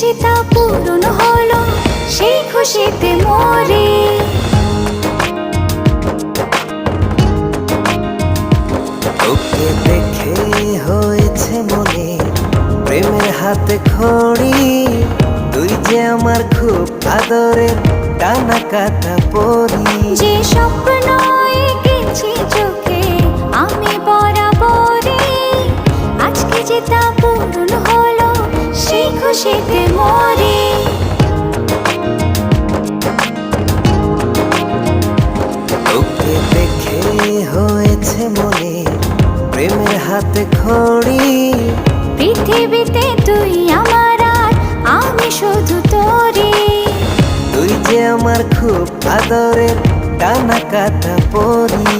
যে তা পূরণ হলো সেই খুশিতে মরে। তোকে দেখে হয়েছে মনে প্রেমের হাতে খড়ি। তুই যে আমার খুব আদরের টানা কাটা পরি। যে স্বপ্ন এঁকেছি চোখে আমি বরাবরই। আজকে যে তা পূরণ খুশিতে মরে। তোকে দেখে হয়েছে মনে প্রেমের হাতে খড়ি। পৃথিবীতে তুই আমার আর আমি শুধু তোরে। তুই যে আমার খুব আদরের টানা কাটা পরি।